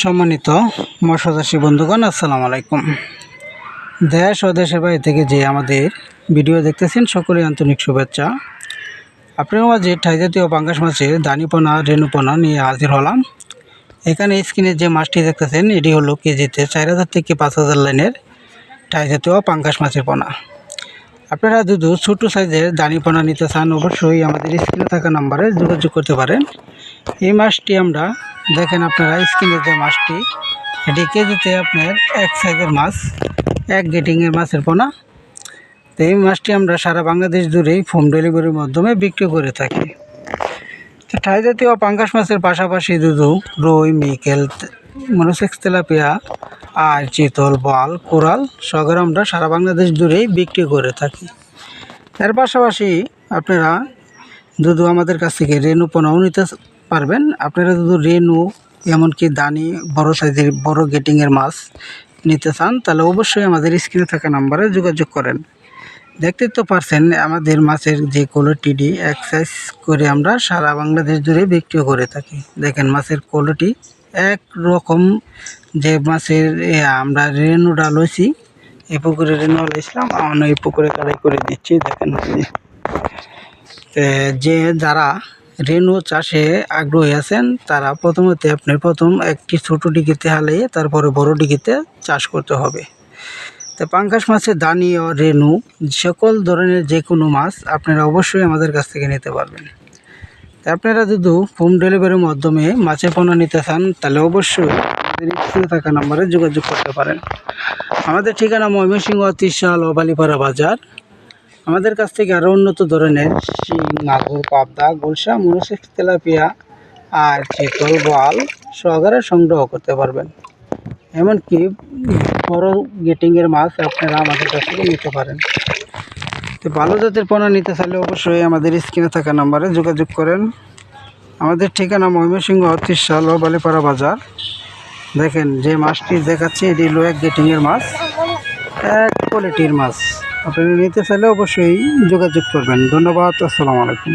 সম্মানিত মৎস্যচাষী বন্ধুগণ, আসসালামু আলাইকুম। দেশ ও দেশের বাইরে থেকে যে আমাদের ভিডিও দেখতেছেন সকলেই আন্তরিক শুভেচ্ছা। আপনার মাঝে ঠাই জাতীয় পাঙ্গাস মাছের দানিপনা, রেণুপনা নিয়ে হাজির হলাম। এখানে স্ক্রিনে যে মাছটি দেখতেছেন, এটি হলো কেজিতে চার হাজার থেকে পাঁচ হাজার লাইনের ঠাই জাতীয় পাঙ্গাস মাছের পোনা। আপনারা যদি ছোটো সাইজের দানিপনা নিতে চান, অবশ্যই আমাদের স্ক্রিনে থাকা নাম্বারে যোগাযোগ করতে পারেন। এই মাছটি আমরা দেখেন আপনারা স্ক্রিনে যে মাছটি, এটি কেজিতে আপনার এক সাইজের মাছ, এক গেটিংয়ের মাছের পোনা। তো এই মাছটি আমরা সারা বাংলাদেশ জুড়েই হোম ডেলিভারির মাধ্যমে বিক্রি করে থাকি। তো ঠাই জাতীয় পাঙ্গাস মাছের পাশাপাশি দুধু, রুই, মিকেল মনোসেক্স তেলাপিয়া, আর চিতল, বল, কোরাল সগর আমরা সারা বাংলাদেশ জুড়েই বিক্রি করে থাকি। এর পাশাপাশি আপনারা দুধু আমাদের কাছ থেকে রেনু পোনাও নিতে পারবেন। আপনারা যদি রেনু, এমনকি দানি, বড় সাইজের, বড় গেটিংয়ের মাছ নিতে চান, তাহলে অবশ্যই আমাদের স্ক্রিনে থাকা নাম্বারে যোগাযোগ করেন। দেখতে তো পারছেন, আমাদের মাছের যে কোয়ালিটিটি এক্সাইজ করে আমরা সারা বাংলাদেশ জুড়ে বিক্রি করে থাকি। দেখেন মাছের কোয়ালিটি এক রকম যে মাছের আমরা রেনুটা লইছি এই পুকুরে রেনু লাইছিলাম আমরা এই পুকুরে কাটাই করে দিচ্ছি, দেখেন যে যারা রেনু চাষে আগ্রহী আছেন, তারা প্রথমত আপনার প্রথম একটি ছোটো ডিগিতে হালিয়ে তারপরে বড় ডিগিতে চাষ করতে হবে। তো পাঙ্কাশ মাছের দানি ও রেনু সকল ধরনের যে কোনো মাছ আপনারা অবশ্যই আমাদের কাছ থেকে নিতে পারবেন। তা আপনারা যদি হোম ডেলিভারির মাধ্যমে মাছের পণ্য নিতে চান, তাহলে অবশ্যই থাকা নম্বরে যোগাযোগ করতে পারেন। আমাদের ঠিকানা ময়মনসিংহ ত্রিশাল ও বালিপাড়া বাজার আমাদের কাছ থেকে আরও উন্নত ধরনের মাগুর, পাবদা, গুলশা মনুসেক্স তেলাপিয়া আর চিতল বোয়াল সহকারে সংগ্রহ করতে পারবেন। এমনকি বড় গেটিংয়ের মাছ আপনারা আমাদের কাছ থেকে নিতে পারেন। তো ভালো জাতের পণ্য নিতে চাইলে অবশ্যই আমাদের স্ক্রিনে থাকা নাম্বারে যোগাযোগ করেন। আমাদের ঠিকানা ময়মনসিংহ ত্রিশাল ও বালিপাড়া বাজার। দেখেন যে মাছটি দেখাচ্ছি, এটি হলো এক গেটিংয়ের মাছ। এক কোয়ালিটির মাছ। আপনারা নিতে চাইলে অবশ্যই যোগাযোগ করবেন। ধন্যবাদ আসসালামু আলাইকুম।